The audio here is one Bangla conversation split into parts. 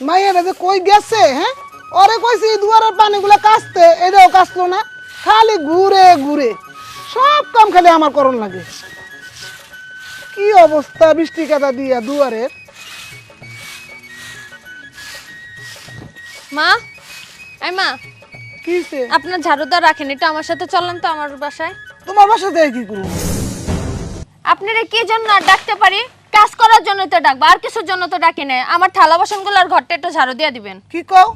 মাইয়াটা যে কই গেছে হ্যাঁ? ওরে কইছি দুয়ারের পানিগুলো কাচতে এটাও কাচলো না। খালি ঘুরে ঘুরে। সব কাম খালি আমার করণ লাগে। কি অবস্থা বৃষ্টি কাদা দিয়া দুয়ারের? মা এই মা। কিছে আপনার ঝাড়ুদার রাখেন এটা আমার সাথে চলেন তো আমার বাসায়। তোমার বাসা থেকে কি করব? আপনারা কি জন্য আর ডাকতে পারি? কাজ করার জন্য তো ডাকবো আর কিছুর জন্য তো ডাকি নাই। আমার থালা বাসনগুলো আর ঘরটা একটু ঝাড়ু দিয়ে দিবেন। কি কও?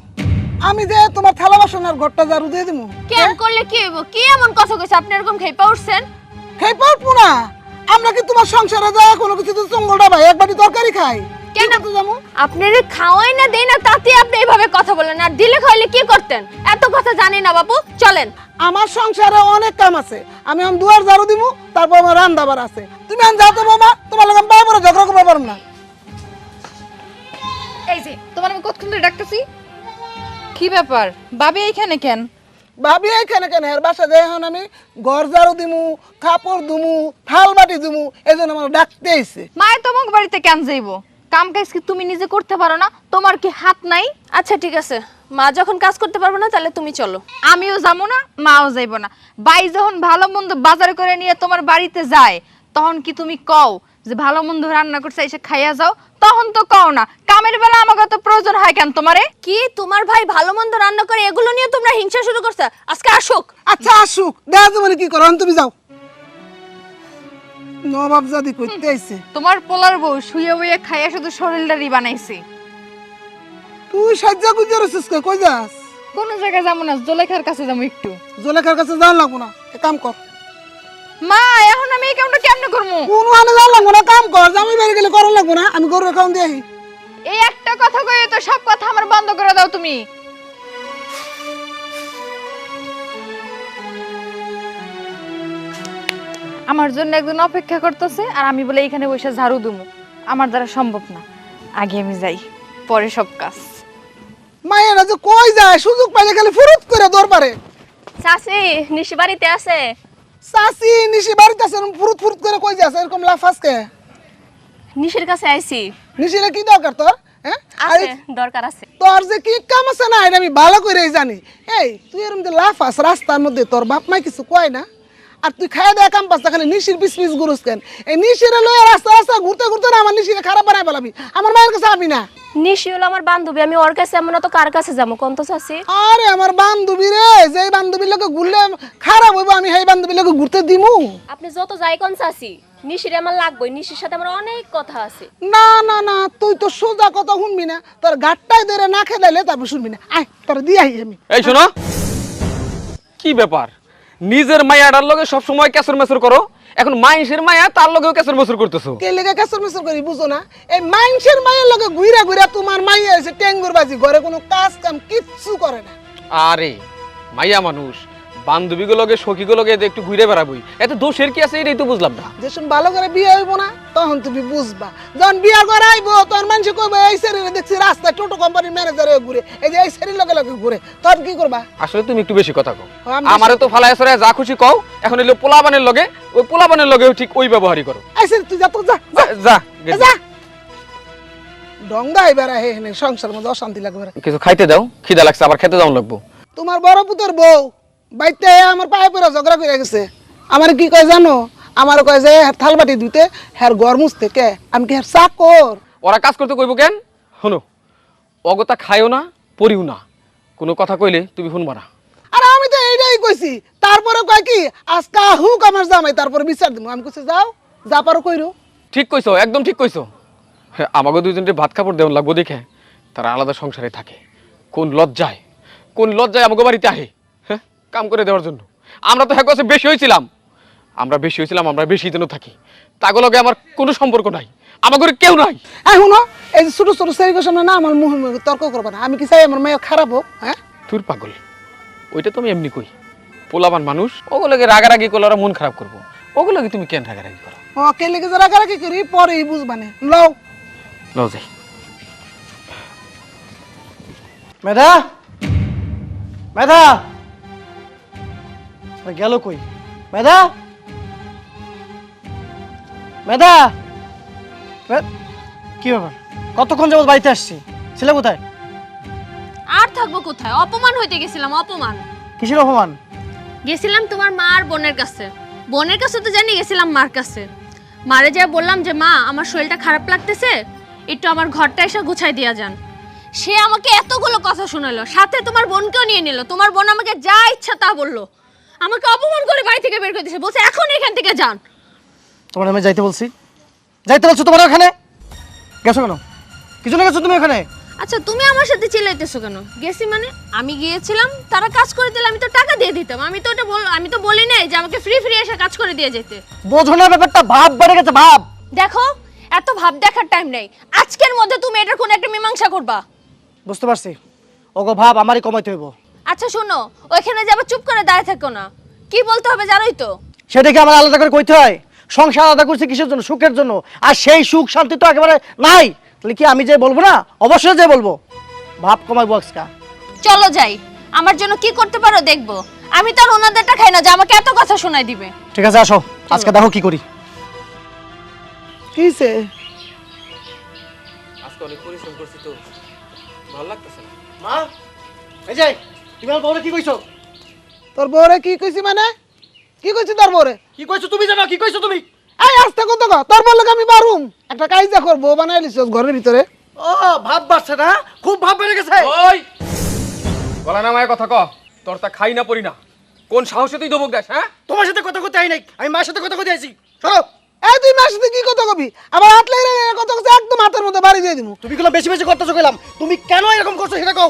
আমি যে তোমার থালা বাসন আর ঘরটা ঝাড়ু দিয়ে দিমু? কেন করলে কি হইব? কি এমন কথা কইছে? আপনি এরকম খেপা উঠছেন? খাই পারব না। আমরা কি তোমার সংসারে যায় কোনো কিছু তো চঙ্গলটা ভাই একবারই তরকারি খাই? কেন? তো যাব? আপনার খাওয়াই না দেই না তাতে আপনি এইভাবে কথা বলেন। আর দিলে খাইলে কি করতেন? এত কথা জানি না বাবু চলেন। আমার সংসারে অনেক কাম আছে। আমি আমি দুয়ার ঝাড়ু দিমু তারপর আমার রান্দাবার আছে। তুমি আমি যাও তো মামা তোমার লগে আমি পরে ঝগড়া করতে পারব না। এই যে তোমার আমি কতক্ষণ ধরে ডাকতেছি? কি ব্যাপার? বাবি এইখানে কেন? ভাবি এখানে কেন? এর বাসা যাই এখন আমি ঘর ঝাড়ু দিমু কাপড় দুমু থাল বাটি দুমু এই জন্য আমার ডাকতে আইছে মায়ের তোমাক বাড়িতে কেন যাইবো? কাম কাজ কি তুমি নিজে করতে পারো না? তোমার কি হাত নাই? আচ্ছা ঠিক আছে। মা যখন কাজ করতে পারবে না তাহলে তুমি চলো। আমিও যাব না মাও যাইবো না। বাই যখন ভালো মন্দ বাজার করে নিয়ে তোমার বাড়িতে যায় তখন কি তুমি কও যে ভালো মন্দ রান্না করছে এসে খাইয়া যাও? তখন তো কও না। কামের বেলা আমাকে তো প্রয়োজন হয় কেন তোমারে? কি? তোমার ভাই ভালো মন্দ রান্না করে এগুলো নিয়ে তোমরা হিংসা শুরু করছ? আজকে আসুক। আচ্ছা আসুক। দেখা যাবে কি করো তুমি যাও। নবাব জাদি করতে আইছে। তোমার পোলার বউ শুয়ে বইয়ে খাইয়া শুধু শরীরটারই বানাইছে। তুই সাজ্জা গুজে রসিস কই? কই যাস? কোনো জায়গায় যাব না জলেখার কাছে যাব একটু। জলেখার কাছে যাওয়া লাগবো না। এক কাম কর। মা এখন আমি এই কামটা কেমনে করব কোন আনে যাওয়া লাগবো না কাম কর। জামাই বাড়ি গেলে করা লাগবো না আমি গরু খাওয়ান দিয়ে এই একটা কথা কয়ে তো সব কথা আমার বন্ধ করে দাও তুমি। আমার জন্য একজন অপেক্ষা করতেছে আর আমি বলে এখানে বসে ঝাড়ু দুমু। আমার দ্বারা সম্ভব না। আগে আমি যাই পরে সব কাজ। মায়েরা যে কই যায়? সুযোগ পাইলে খালি ফুরুত করে দরবারে। নিশি বাড়িতে আছে। চাচি নিশি বাড়িতে আছে ফুরুত ফুরুত করে কই এরকম লাফাসকে নিশির কাছে আইছি। নিশিরে কি দরকার তোর? হ্যাঁ? আছে দরকার আছে। তোর যে কি কাম আছে না এটা আমি ভালো করে জানি। এই তুই এরকম যে লাফাস রাস্তার মধ্যে তোর বাপ মাই কিছু কয় না? আর তুই খাই দেয় কাম পাস খালি নিশির পিস পিস গুরুস কেন? এই নিশিরে লয়ে রাস্তা রাস্তা ঘুরতে ঘুরতে না আমার নিশিরে খারাপ বানাই পেলাবি আমার মায়ের কাছে আবি না। নিশি হলো আমার বান্ধবী আমি ওর কাছে এমন তো কার কাছে যাব? কোন তো চাষি আরে আমার বান্ধবী রে যে বান্ধবীর লোকে ঘুরলে খারাপ হইব আমি সেই বান্ধবীর লোকে ঘুরতে দিমু। আপনি যত যাই কোন চাষি নিশির আমার লাগবেই নিশির সাথে আমার অনেক কথা আছে। না না না তুই তো সোজা কথা শুনবি না তোর গাটটাই ধরে না খেলাইলে তারপর শুনবি না। আয় তোর দিয়ে আই আমি। এই শোনো। কি ব্যাপার? নিজের মায়াটার লগে সব সময় কেসর মেসর করো? এখন মাইনসের মায়া তার লগে কেসর মসুর করতেছো। কে লেগে কেসর মসুর করি বুঝো না? এই মাইনসের মায়ের লগে ঘুরা ঘুরা তোমার মাইয়া এসে টেঙ্গুর বাজি ঘরে কোনো কাজ কাম কিচ্ছু করে না। আরে মাইয়া মানুষ বান্ধবীগুলোকে সখীগুলোকে একটু ঘুরে বেড়াবই। এত দোষের কি আছে? এটাই তো বুঝলাম না। যেসব ভালো করে বিয়ে হইব না তখন তুমি বুঝবা। যখন বিয়ে করে আইবো তখন মানুষ কইবে এই শরীরে দেখছি রাস্তায় টোটো কোম্পানির ম্যানেজার ঘুরে এই যে এই শরীর লগে লগে ঘুরে তখন কি করবা? আসলে তুমি একটু বেশি কথা কও। আমারে তো ফালায় সরে যা খুশি কও। এখন এলো পোলাবানের লগে ওই পোলাবানের লগেও ঠিক ওই ব্যবহারই করো। শরীর তুই যা তো যা যা। যা ডঙ্গা এবার হে সংসার মধ্যে অশান্তি লাগবে। কিছু খাইতে দাও খিদা লাগছে আবার খেতে দাও লাগবো। তোমার বড় পুতের বউ বাইতে আমার পায়ে পড়ে ঝগড়া করে গেছে। আমার কি কয় জানো? আমার কয় যে হ্যার থাল বাটি ধুতে হ্যার ঘর মুছতে কে? আমি কি হ্যার চাকর? ওরা কাজ করতে কইব কেন? শোনো অগতা খায়ও না পড়িও না। কোনো কথা কইলে তুমি শুনবা না। আর আমি তো এইটাই কইছি। তারপরে কয় কি? আজকা হুক আমার জামাই তারপরে বিচার দিব আমি কইছি যাও যা পারো কইরো। ঠিক কইছো একদম ঠিক কইছো। হ্যাঁ আমাকে দুজনকে ভাত কাপড় দেওয়ার লাগবো দেখে তারা আলাদা সংসারে থাকে। কোন লজ্জায় কোন লজ্জায় আমাকে বাড়িতে আহে? কাম করে দেওয়ার জন্য। আমরা তো এক বছর বেশি হয়েছিলাম। আমরা বেশি হয়েছিলাম আমরা বেশি দিনও থাকি। তাগুলোকে আমার কোনো সম্পর্ক নাই। আমার ঘরে কেউ নাই। শুনো এই যে ছোট ছোট সেরিকের সামনে না আমার মুহে তর্ক করবে না। আমি কি চাই আমার মেয়ে খারাপ হোক হ্যাঁ? তুর পাগল। ওইটা তো আমি এমনি কই। পোলাবান মানুষ ওগুলোকে রাগারাগি করলে ওরা মন খারাপ করব। ওগুলোকে তুমি কেন রাগারাগি করো? ও কে লেগে যারা কারাকি করি পরেই বুঝবানে লও। লও যাই। মেধা? মেধা? আরে গেল কই? মেধা? মেধা? কি ব্যাপার? কতক্ষণ যাবত বাড়িতে আসছি? ছেলে কোথায়? আর থাকব কোথায়? অপমান হইতে গেছিলাম অপমান। কিসের অপমান? গেছিলাম তোমার মা আর বোনের কাছে। বোনের কাছে তো জানি গেছিলাম মার কাছে। মারে যা বললাম যে মা আমার শরীরটা খারাপ লাগতেছে একটু আমার ঘরটা এসে গুছাই দিয়া যান। সে আমাকে এতগুলো কথা শোনালো সাথে তোমার বোনকেও নিয়ে নিল। তোমার বোন আমাকে যা ইচ্ছা তা বলল। আমাকে অপমান করে বাড়ি থেকে বের করে দিয়েছে। বলছে এখন এখান থেকে যান। তোমার আমি যাইতে বলছি। যাইতে বলছো তোমার ওখানে? গেছো কেন? কিছু না গেছো তুমি ওখানে? আচ্ছা তুমি আমার সাথে চিল্লাইতেছো কেন? গেছি মানে? আমি গিয়েছিলাম তারা কাজ করে দিলে আমি তো টাকা দিয়ে দিতাম। আমি তো ওটা বল আমি তো বলি নাই যে আমাকে ফ্রি ফ্রি এসে কাজ করে দিয়ে যেতে। বোঝো না ব্যাপারটা ভাব বেড়ে গেছে ভাব। দেখো এত ভাব দেখার টাইম নেই। আজকের মধ্যে তুমি এটার কোনো একটা মীমাংসা করবা। বুঝতে পারছি। ওগো ভাব আমারই কমাইতে হইব। আচ্ছা শোনো ওইখানে যাবে চুপ করে দাঁড়িয়ে থাকো না। কি বলতে হবে জানোই তো? সেটাকে আমার আলাদা করে কইতে হয়? সংসার আলাদা করছে কিসের জন্য? সুখের জন্য। আর সেই সুখ শান্তি তো একেবারে নাই। তাহলে কি আমি যে বলব না? অবশ্যই যে বলব। ভাব কমাইবো আজকা চলো যাই। আমার জন্য কি করতে পারো দেখব। আমি তো আর ওনাদেরটা খাই না যে আমাকে এত কথা শোনাই দিবে। ঠিক আছে আসো। আজকে দেখো কি করি। কিসে আজকে অনেক পরিশ্রম করছি তো। ভালো লাগতেছে না? মা এই যে। তুমি আমার বউরে কি কইছো? তোর বউরে কি কইছি মানে? কি কইছি তোর বউরে? কি কইছো তুমি জানো কি কইছো তুমি? এই আস্তে কত ক? তোর বললে আমি পারুম একটা কাইজা কর বউ বানাই লিছস ঘরের ভিতরে। ও ভাব বাড়ছে না? খুব ভাব বেড়ে গেছে। ওই! গলা নামায় কথা ক। তোর তা খাই না পড়ি না। কোন সাহসে তুই দবক দেশ হ্যাঁ? তোমার সাথে কথা কইতে আই নাই আমি মার সাথে কথা কইতে আইছি। সরো এই তুই মার সাথে কি কথা কবি? আবার হাত লেগে কথা কইছে একদম হাতের মধ্যে বাড়ি দিয়ে দিমু। তুমি গুলো বেশি বেশি করতেছো কইলাম। তুমি কেন এরকম করছ সেটা কও।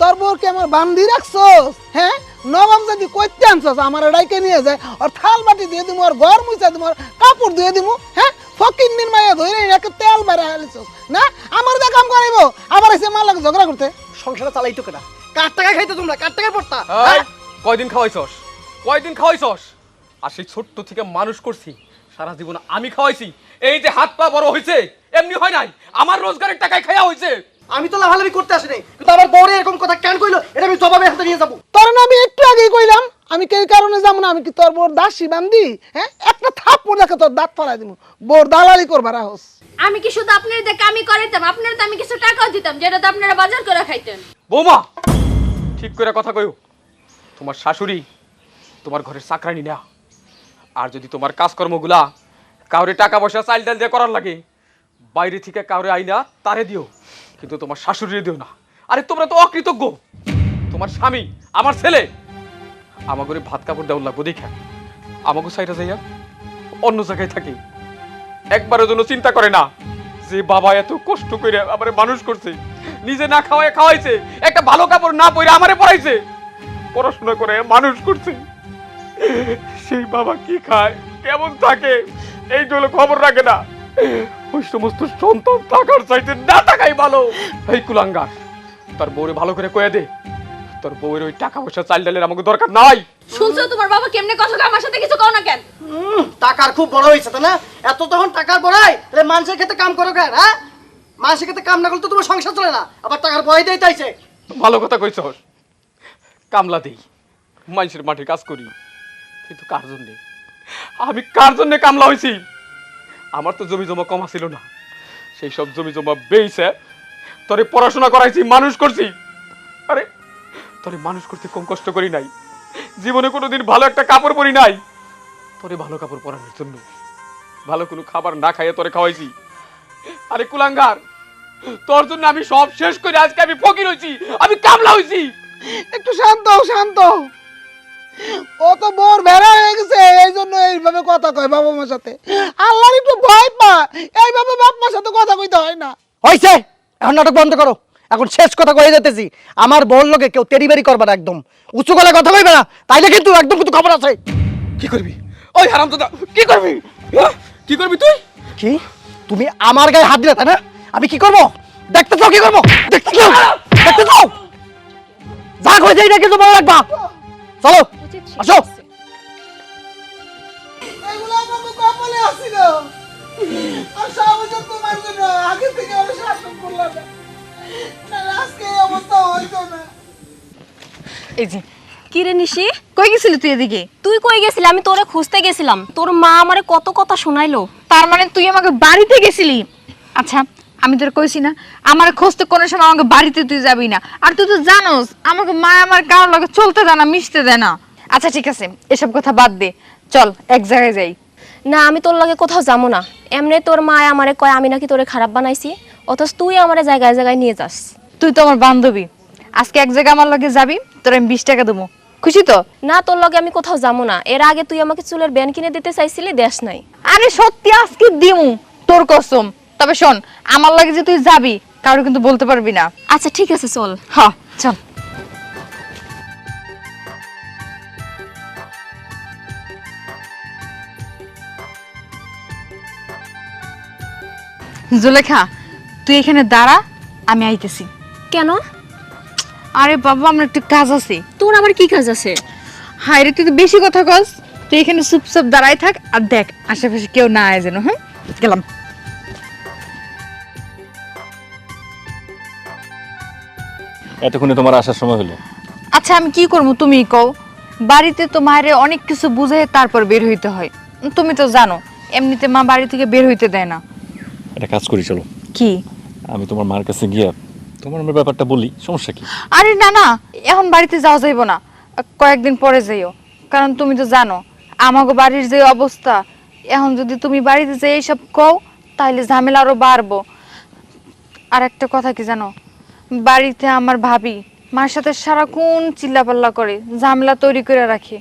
তোর বউর কি আমার বান্ধি রাখছস? হ্যাঁ? নবম যদি কইতে আনছস আমার ডাইকে নিয়ে যায় আর থাল বাটি দিয়ে দিমু আর ঘর মুছা দিমু আর কাপড় দিয়ে দিমু হ্যাঁ? ফকির নিন মাইয়া ধরে একে তেল বাইরে হালিছস না? আমার যা কাম করাইব আবার এসে মার লাগে ঝগড়া করতে। সংসারটা চালাইতো কেনা কার টাকা খাইতো তোমরা? কার টাকায় পড়তা? হ্যাঁ? কয়দিন খাওয়াইছস? কয়দিন খাওয়াইছস? আর সেই ছোট্ট থেকে মানুষ করছি সারা জীবন আমি খাওয়াইছি। এই যে হাত পা বড় হয়েছে এমনি হয় নাই। আমার রোজগারের টাকায় খাওয়া হয়েছে আমি তো লাভালাভি করতে আসিনি কিন্তু আমার বউরে এরকম কথা কেন কইলো? এটা আমি জবাবে হাতে নিয়ে যাব। তোর না আমি একটু আগেই কইলাম আমি কে কারণে যাব না আমি কি তোর বোর দাসী বান্ধি হ্যাঁ? একটা থাপ্পড় দেখে তোর দাঁত ফলাই দিমু। বোর দালালি করবার হোস আমি কি শুধু আপনার দিয়ে কামি করাইতাম? আপনার তো আমি কিছু টাকাও দিতাম যেটা তো আপনারা বাজার করে খাইতেন। বৌমা ঠিক করে কথা কইও। তোমার শাশুড়ি তোমার ঘরের চাকরানি না। আর যদি তোমার কাজকর্মগুলা কাউরে টাকা পয়সা চাল ডাল দিয়ে করার লাগে বাইরে থেকে কাউরে আইনা তারে দিও। কিন্তু তোমার শাশুড়ি দিও না। আরে, তোমরা তো অকৃতজ্ঞ। তোমার স্বামী, আমার ছেলে। আমার ঘরে ভাত কাপড় দেওয়ার লাগবো, দেখা। আমাকে সাইডে যাইয়া অন্য জায়গায় থাকি। একবারের জন্য চিন্তা করে না যে বাবা এত কষ্ট করে আমারে মানুষ করছে। নিজে না খাওয়ায় খাওয়াইছে, একটা ভালো কাপড় না পরে আমারে পড়াইছে পড়াশোনা করে মানুষ করছে। সেই বাবা কি খায়, কেমন থাকে এই জন্য খবর রাখে না। ওই সমস্ত সন্তান টাকার চাইতে না টাকাই ভালো। এই কুলাঙ্গার তার বউরে ভালো করে কয়ে দে। তোর বউয়ের ওই টাকা পয়সা চাল ডালের আমাকে দরকার নাই। শুনছো তোমার বাবা কেমনে কথা কয়? আমার সাথে কিছু কও না কেন? টাকার খুব বড় হয়েছে তাই না? এত তখন টাকার বড়াই তাহলে মানুষের ক্ষেত্রে কাম করো কেন হ্যাঁ? মানুষের ক্ষেত্রে কাম না করলে তো তোমার সংসার চলে না আবার টাকার বয় দেয় তাইছে। ভালো কথা কইছ। কামলা দেই মানুষের মাঠে কাজ করি। কিন্তু কার জন্যে? আমি কার জন্যে কামলা হয়েছি আমার তো জমি জমা কমা ছিল না। সেই সব জমি জমা বেইছে, তোরে পড়াশোনা করাইছি, মানুষ করছি। আরে, তোরে মানুষ করতে কম কষ্ট করি নাই। জীবনে কোনোদিন ভালো একটা কাপড় পরি নাই। তোরে ভালো কাপড় পরানোর জন্য ভালো কোনো খাবার না খাইয়ে তোরে খাওয়াইছি। আরে কুলাঙ্গার, তোর জন্য আমি সব শেষ করে আজকে আমি ফকির হয়েছি আমি কামলা হয়েছি একটু শান্ত শান্ত। ও তো বোর ভেড়া হয়ে গেছে এই জন্য এইভাবে কথা কয় বাবা মার সাথে। আল্লাহর একটু ভয় পা এইভাবে বাপ মার সাথে কথা কইতে হয় না। হয়েছে এখন নাটক বন্ধ করো। এখন শেষ কথা কয়ে যেতেছি আমার বউর লোকে কেউ তেরিবারি করবে না একদম। উঁচু গলায় কথা কইবে না তাইলে কিন্তু একদম কিন্তু খবর আছে। কি করবি? ওই হারাম দাদা কি করবি? হ্যাঁ? কি করবি তুই? কি? তুমি আমার গায়ে হাত দিলে তাই না? আমি কি করব? দেখতে চাও কি করব? দেখতে চাও দেখতে চাও যা করে যাই না কিন্তু মনে রাখবা। চলো। আসো। এগুলো আমার কপালে আসছিল আর সাবধান তোমার জন্য। আগে থেকে আমি শাসন করলাম না। আজকে এই অবস্থা হইতো না। এই যে কি নিশি? কই গেছিলি তুই এদিকে? তুই কই গেছিলি? আমি তোরে খুঁজতে গেছিলাম। তোর মা আমারে কত কথা শোনাইলো। তার মানে তুই আমাকে বাড়িতে গেছিলি? আচ্ছা আমি তোর কইছি না আমার খোঁজতে কোনো সময় আমাকে বাড়িতে তুই যাবি না। আর তুই তো জানোস আমাকে মা আমার কারোর লগে চলতে দেয় না মিশতে দেয় না। আচ্ছা ঠিক আছে এসব কথা বাদ দে। চল এক জায়গায় যাই। না আমি তোর লাগে কোথাও যাব না। এমনি তোর মা আমারে কয় আমি নাকি তোরে খারাপ বানাইছি। অথচ তুই আমারে জায়গায় জায়গায় নিয়ে যাস। তুই তো আমার বান্ধবী। আজকে এক জায়গায় আমার লগে যাবি তোর আমি বিশ টাকা দেবো। খুশি তো? না তোর লগে আমি কোথাও যাব না। এর আগে তুই আমাকে চুলের ব্যান কিনে দিতে চাইছিলি দেশ নাই। আরে সত্যি আজকে দিমু তোর কসম। তবে শোন আমার লাগে যে তুই যাবি কারও কিন্তু বলতে পারবি না। আচ্ছা ঠিক আছে চল। হ চল। জুলেখা তুই এখানে দাঁড়া আমি আইতেছি। কেন? আরে বাবা আমার একটু কাজ আছে। তোর আবার কি কাজ আছে? হায় রে তুই তো বেশি কথা কস। তুই এখানে চুপচাপ দাঁড়াই থাক আর দেখ আশেপাশে কেউ না আয় যেন হ্যাঁ? গেলাম। এতক্ষণে তোমার আসার সময় হলো। আচ্ছা আমি কি করব তুমি কও। বাড়িতে তো মায়ের অনেক কিছু বুঝে তারপর বের হইতে হয়। তুমি তো জানো এমনিতে মা বাড়ি থেকে বের হইতে দেয় না। একটা কাজ করি চলো। কি? আমি তোমার মার কাছে গিয়া তোমার আমার ব্যাপারটা বলি সমস্যা কি? আরে না না এখন বাড়িতে যাওয়া যাইব না। কয়েকদিন পরে যাইও কারণ তুমি তো জানো আমাগো বাড়ির যে অবস্থা এখন যদি তুমি বাড়িতে যে এইসব কও তাহলে ঝামেলা আরও বাড়বো। আর একটা কথা কি জানো বাড়িতে আমার ভাবি মার সাথে সারাক্ষণ চিল্লাপাল্লা করে ঝামেলা তৈরি করে রাখে।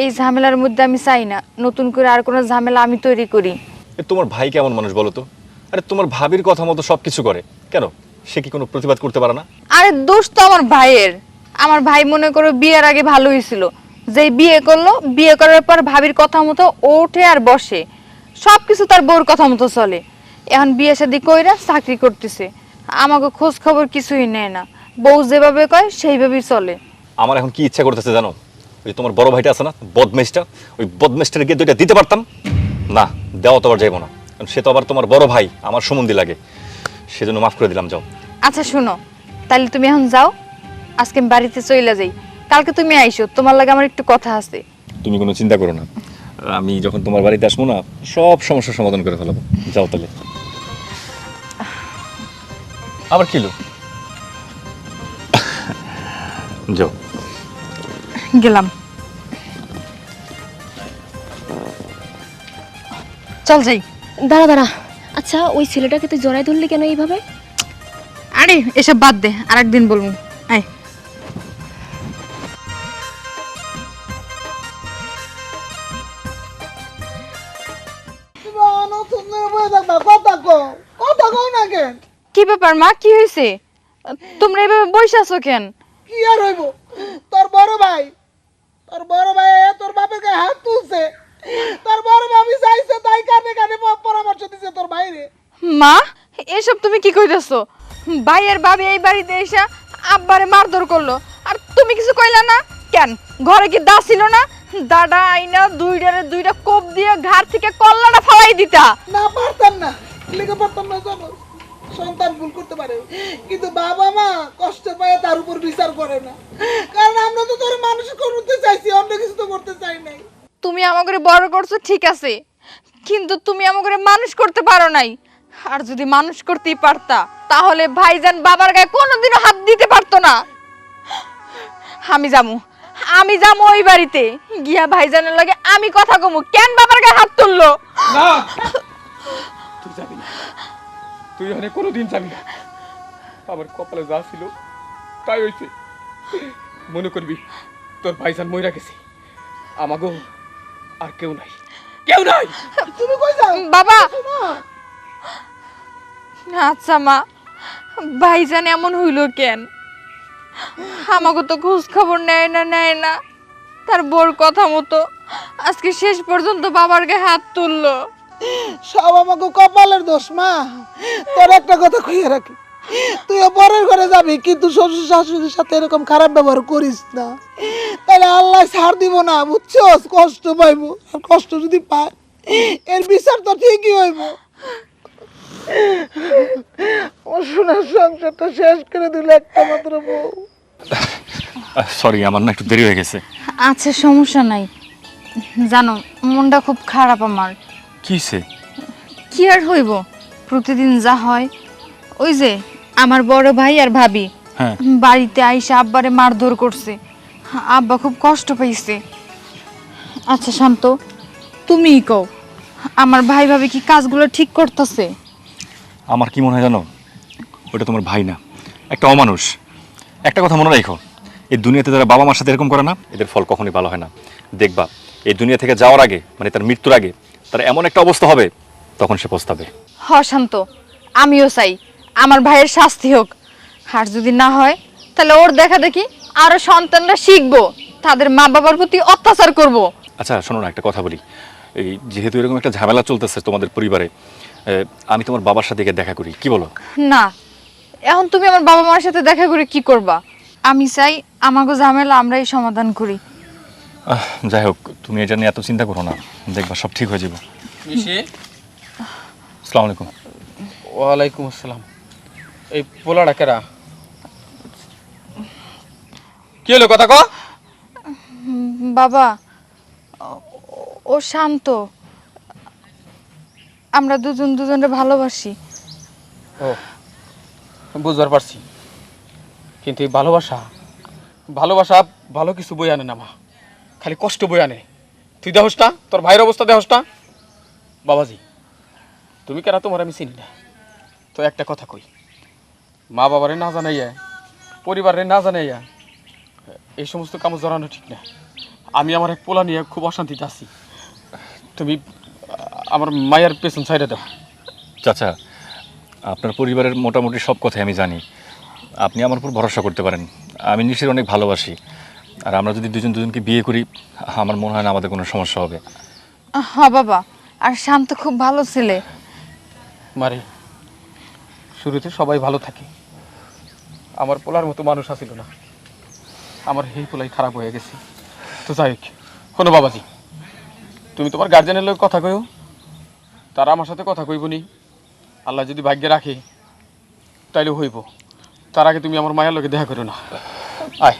এই ঝামেলার মধ্যে আমি চাই না নতুন করে আর কোনো ঝামেলা আমি তৈরি করি। তোমার ভাই কেমন মানুষ বলো তো? আরে তোমার ভাবির কথা মতো সবকিছু করে। কেন? সে কি কোনো প্রতিবাদ করতে পারে না? আরে দোষ তো আমার ভাইয়ের। আমার ভাই মনে করো বিয়ের আগে ভালো হয়েছিল। যে বিয়ে করল বিয়ে করার পর ভাবির কথা মতো ওঠে আর বসে। সব কিছু তার বউর কথা মতো চলে। এখন বিয়ে শাদি কইরা চাকরি করতেছে। আমাকে খোঁজ খবর কিছুই নেয় না। বউ যেভাবে কয় সেইভাবেই চলে। আমার এখন কি ইচ্ছা করতেছে জানো? ওই তোমার বড় ভাইটা আছে না বদমেশটা ওই বদমেশটার গিয়ে দুইটা দিতে পারতাম? না দেওয়া তো আবার যাইবো না। কারণ সে তো আবার তোমার বড় ভাই আমার সম্বন্ধী লাগে। সেজন্য মাফ করে দিলাম যাও। আচ্ছা শোনো। তাহলে তুমি এখন যাও। আজকে আমি বাড়িতে চলে যাই। কালকে তুমি আইসো তোমার লাগে আমার একটু কথা আছে। তুমি কোনো চিন্তা করো না। আমি যখন তোমার বাড়িতে আসব না সব সমস্যার সমাধান করে ফেলাবো। যাও তাহলে আবার কিলো যাও। গেলাম। চল যাই। দাঁড়া দাঁড়া। আচ্ছা ওই ছেলেটাকে তুই জড়াই ধরলি কেন এইভাবে? আরে এসব বাদ দে আরেকদিন বলব। আয়। কথা কও কথা কও না কেন কি ব্যাপার মা? কি হয়েছে? তোমরা এভাবে বসে আছো কেন? কি আর হইব? তোর বড় ভাই তোর বড় ভাই তোর বাপের গায়ে হাত তুলছে। তোর বড় ভাবি চাইছে তাই কানে কানে পরামর্শ দিছে তোর বাইরে মা এসব তুমি কি কইতেছো? ভাইয়ের ভাবি এই বাড়িতে এসে আব্বারে মারধর করল। আর তুমি কিছু কইলা না? কেন? ঘরে কি দা ছিল না? দাদা আইনা দুইটারে দুইটা কোপ দিয়ে ঘাড় থেকে কল্লাটা ফালাই দিতা। না পারতাম না। লিখে পারতাম না জানো? সন্তান ভুল করতে পারে। কিন্তু বাবা মা কষ্ট পায় তার উপর বিচার করে না। কারণ আমরা তো তোর মানুষ করতে চাইছি অন্য কিছু তো করতে চাই নাই। তুমি আমাকে বড় করছ, ঠিক আছে। কিন্তু তুমি আমাকে মানুষ করতে পারো নাই। আর যদি মানুষ করতেই পারতা, তাহলে ভাইজান বাবার গায়ে কোনোদিনও হাত দিতে পারতো না। আমি যামু আমি যামু ওই বাড়িতে। গিয়া ভাইজানের লাগে আমি কথা কমু, কেন বাবার গায়ে হাত তুললো? না! তুই যাবি না। তুই কোনোদিন যাবি না। আমার কপালে যা ছিল, তাই হয়েছে মনে করবি, তোর ভাইজান মইরা গেছে। আমাগো আর কেউ নাই। কেউ নাই! তুমি কই যাও? বাবা! আচ্ছা মা। ভাইজান এমন হইল কেন? আমাকে তো খোঁজ খবর নেয় না নেয় না। তার বোর কথা মতো আজকে শেষ পর্যন্ত বাবার গায়ে হাত তুললো। সব আমাকে কপালের দোষ মা। তোর একটা কথা কইয়া রাখি। তুই পরের ঘরে যাবি কিন্তু শ্বশুর শাশুড়ির সাথে এরকম খারাপ ব্যবহার করিস না। তাহলে আল্লাহ ছাড় দিব না বুঝছস? কষ্ট পাইব আর কষ্ট যদি পায় এর বিচার তো ঠিকই হইব। ও সোনার সংসারটা শেষ করে দিল একটা মাত্র বউ। সরি আমার না একটু দেরি হয়ে গেছে। আচ্ছা সমস্যা নাই। জানো মনটা খুব খারাপ আমার। কিসে? কি আর হইব? প্রতিদিন যা হয় ওই যে আমার বড় ভাই আর ভাবি। হ্যাঁ। বাড়িতে আইসা আব্বারে মারধর করছে। আব্বা খুব কষ্ট পাইছে। আচ্ছা শান্ত তুমিই কও আমার ভাই ভাবি কি কাজগুলো ঠিক করতেছে? আমার কি মনে হয় জানো? ওটা তোমার ভাই না একটা অমানুষ। একটা কথা মনে রাখো এই দুনিয়াতে যারা বাবা মার সাথে এরকম করে না এদের ফল কখনোই ভালো হয় না। দেখবা এই দুনিয়া থেকে যাওয়ার আগে মানে তার মৃত্যুর আগে তার এমন একটা অবস্থা হবে তখন সে পস্তাবে। হ শান্ত আমিও চাই। আমার ভাইয়ের শাস্তি হোক। আর যদি না হয় তাহলে ওর দেখা দেখি আরও সন্তানরা শিখব। তাদের মা বাবার প্রতি অত্যাচার করব। আচ্ছা শোনো না একটা কথা বলি। এই যেহেতু এরকম একটা ঝামেলা চলতেছে তোমাদের পরিবারে আমি তোমার বাবার সাথে গিয়ে দেখা করি কি বলো? না এখন তুমি আমার বাবা মার সাথে দেখা করে কি করবা? আমি চাই আমাকে ঝামেলা আমরাই সমাধান করি। যাই হোক তুমি এটা নিয়ে এত চিন্তা করো না। দেখবা সব ঠিক হয়ে যাবে। আসসালামু আলাইকুম। ওয়ালাইকুম আসসালাম। এই পোলাটা কেরা? কি হলো কথা ক। বাবা ও- শান্ত। আমরা দুজন দুজনে ভালোবাসি। ও বুঝবার পারছি। কিন্তু এই ভালোবাসা ভালোবাসা ভালো কিছু বই আনে না মা। খালি কষ্ট বই আনে। তুই দেহস না তোর ভাইয়ের অবস্থা দেহস না। বাবাজি তুমি কেন তোমার আমি চিনি না? তো একটা কথা কই। মা বাবারে না জানাইয়া পরিবারে না জানাইয়া এই সমস্ত কাম জড়ানো ঠিক না। আমি আমার এক পোলা নিয়ে খুব অশান্তিতে আছি। তুমি আমার মায়ের পেছন সাইডে দাও। চাচা আপনার পরিবারের মোটামুটি সব কথাই আমি জানি। আপনি আমার উপর ভরসা করতে পারেন। আমি নিশ্চয়ই অনেক ভালোবাসি। আর আমরা যদি দুজন দুজনকে বিয়ে করি আমার মনে হয় না আমাদের কোনো সমস্যা হবে। হ্যাঁ বাবা আর শান্ত খুব ভালো ছেলে। মারে শুরুতে সবাই ভালো থাকে। আমার পোলার মতো মানুষ আসিল না। আমার এই পোলাই খারাপ হয়ে গেছে। তো যাই হোক, শোনো বাবাজি, তুমি তোমার গার্জেনের লোক কথা কইও। তারা আমার সাথে কথা কইব নি। আল্লাহ যদি ভাগ্যে রাখে, তাইলে হইব। তার আগে তুমি আমার মায়ের লোকে দেখা করো না। আয়।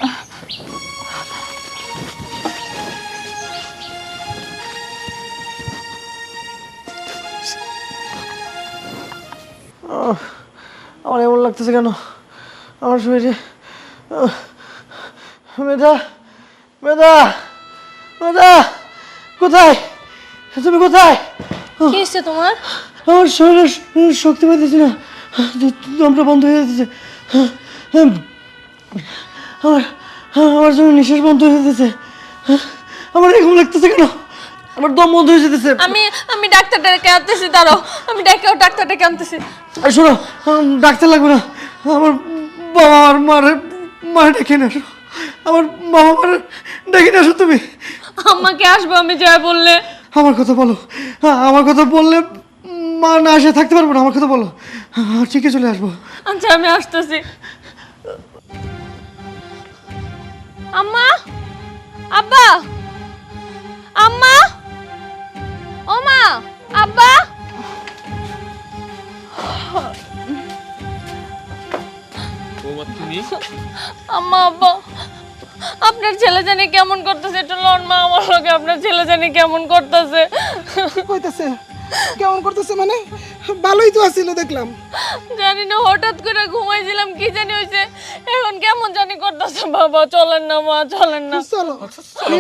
আমার এমন লাগতেছে কেন? আমার শরীরে মেধা মেধা মেধা কোথায়? তুমি কোথায়? কি হচ্ছে তোমার? আমার শরীরে শক্তি পাইতেছি না। দমটা বন্ধ হয়ে যেতেছে আমার আমার জন্য নিঃশ্বাস বন্ধ হয়ে যেতেছে আমার এরকম লাগতেছে কেন? আমার দম বন্ধ হয়ে যেতেছে আমি আমি ডাক্তারটাকে ডেকে আনতেছি দাঁড়াও। আমি ডেকে ডাক্তারটা ডেকে আনতেছি। আর শোনো ডাক্তার লাগবে না। আমার বাবা আর মার মার ডেকে না আমার বাবা মার ডেকে না তুমি। আমাকে আসব আমি যা বললে। আমার কথা বলো। আ- আমার কথা বললে মা না এসে থাকতে পারব না আমার কথা বলো। আ, ঠিকই চলে আসব। আচ্ছা আমি আসতেছি। আম্মা আব্বা আম্মা ও মা আব্বা তুমি? আম্মা আব্বা আপনার ছেলে জানি কেমন করতেছে লন মা আমার আপনার ছেলে জানি কেমন করতেছে। কইতাছে কেমন করতেছে মানে? ভালোই তো দেখলাম। জানি না হঠাৎ করে ঘুমাইছিলাম কি জানি হয়েছে এখন কেমন জানি করতেছে বাবা চলেন না মা চলেন না। চলো।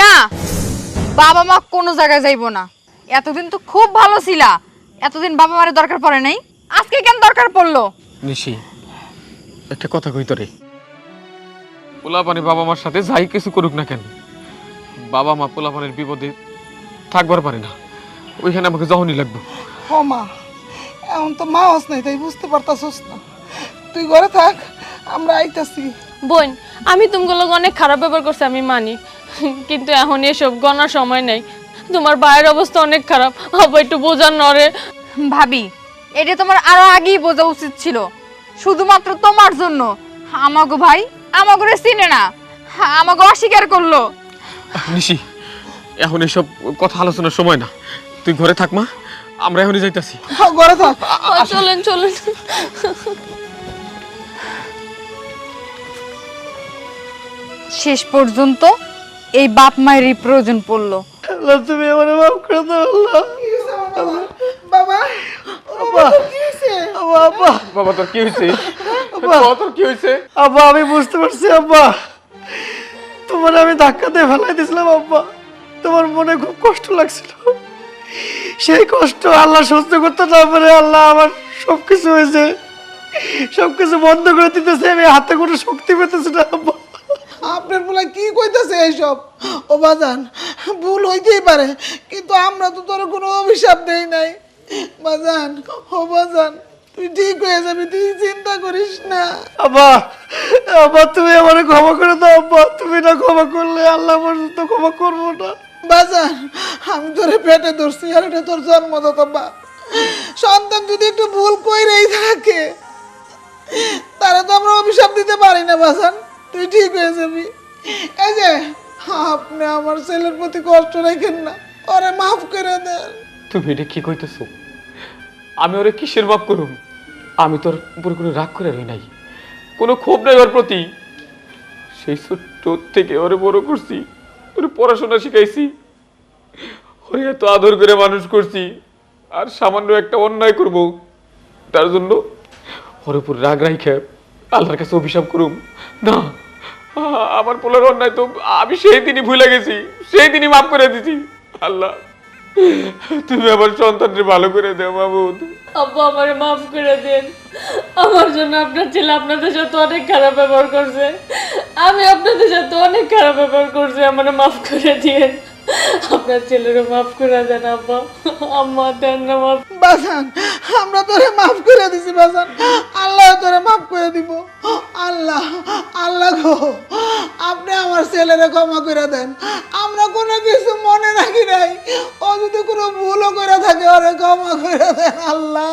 না বাবা মা কোনো জায়গায় যাইবো না। এতদিন তো খুব ভালো ছিলা। এতদিন বাবা মারের দরকার পড়ে নাই। আজকে কেন দরকার পড়ল? নিশি একটা কথা কই তোরে। পোলাপানি বাবা মার সাথে যাই কিছু করুক না কেন বাবা মা পোলাপানের বিপদে থাকবার পারে না। ওইখানে আমাকে যখনই লাগবে। ও মা এখন তো মা হস নাই তাই বুঝতে পারতাছস না। তুই ঘরে থাক আমরা আইতাছি। বোন আমি তোমাগুলো অনেক খারাপ ব্যবহার করছি আমি মানি। কিন্তু এখন এসব গণার সময় নেই। তোমার ভাইয়ের অবস্থা অনেক খারাপ। আব্বা একটু বোঝান নরে ভাবি এটা তোমার আরও আগেই বোঝা উচিত ছিল। শুধুমাত্র তোমার জন্য। আমাগো ভাই আমাগো চিনে না। আমাগো অস্বীকার করল। নিশি এখন এসব কথা আলোচনার সময় না। তুই ঘরে থাক মা। আমরা এখনই যাইতাছি। হ্যাঁ, ঘরে থাক। চলেন চলেন। শেষ পর্যন্ত এই বাপ মায়েরই প্রয়োজন পড়ল। তুমি আমার মাফ করে দাও বাবা! ও বাবা, কি হয়েছে? বাবা আব্বা আব্বা। বাবা তোর কি হয়েছে? বাবা। তোর কি হয়েছে? আব্বা আমি বুঝতে পারছি আব্বা। তোমার আমি ধাক্কা দিয়ে ফেলাই দিয়েছিলাম আব্বা। তোমার মনে খুব কষ্ট লাগছিল। সেই কষ্ট আল্লাহ সহ্য করতে না পারে আল্লাহ আমার সব কিছু হয়েছে। সব কিছু বন্ধ করে দিতেছে আমি হাতে কোনো শক্তি পেতেছি না আব্বা। আপনার বলে কি কইতাছে এইসব? ও বাজান ভুল হইতেই পারে কিন্তু আমরা তো তোর কোনো অভিশাপ দেই নাই। বাজান ও বাজান তুই ঠিক হয়ে যাবি তুই চিন্তা করিস না। আব্বা আব্বা তুমি আমার ক্ষমা করে দাও আব্বা। তুমি না ক্ষমা করলে আল্লাহ পর্যন্ত ক্ষমা করব না। বাজান আমি তোরে পেটে ধরছি আর এটা তোর জন্মদাতা বাপ সন্তান যদি একটু ভুল কইরেই থাকে তারা তো আমরা অভিশাপ দিতে পারি না বাজান। তুই ঠিক হয়ে যাবি। এই যে আপনি আমার ছেলের প্রতি কষ্ট রাখেন না ওরে মাফ করে দেন। তুমি এটা কি কইতেছো? আমি ওরে কিসের মাপ করুম? আমি তোর উপরে কোনো রাগ করে রই নাই। কোনো ক্ষোভ নাই ওর প্রতি। সেই ছোট্ট থেকে ওরে বড় করছি, ওরে পড়াশোনা শিখাইছি। ওরে এত আদর করে মানুষ করছি, আর সামান্য একটা অন্যায় করব। তার জন্য ওর উপর রাগ রাইখে আল্লাহর কাছে অভিশাপ করুম। না আমার পোলার অন্যায় তো আমি সেই দিনই ভুলে গেছি, সেই দিনই মাফ করে দিছি। আল্লাহ। তুমি আমার সন্তানটি ভালো করে দেও মাহমুদ আব্বু, আমারে মাফ করে দেন। আমার জন্য আপনার ছেলে আপনাদের সাথে অনেক খারাপ ব্যবহার করছে। আমি আপনাদের সাথে অনেক খারাপ ব্যবহার করছি, আমারে মাফ করে দিয়েন। আপনার ছেলেরও মাফ করে দেন, আব্বা। আম্মা, দেন না মাফ। বাজান, আমরা তোরে মাফ করে দিছি, বাজান। আল্লাহ তোরে মাফ করে দিব। আল্লাহ আল্লাহ গো, আপনি আমার ছেলেরে ক্ষমা করে দেন। আমরা কোনো কিছু মনে রাখি নাই। ও যদি কোনো ভুলও করে থাকে, ওরে ক্ষমা করে দেন, আল্লাহ।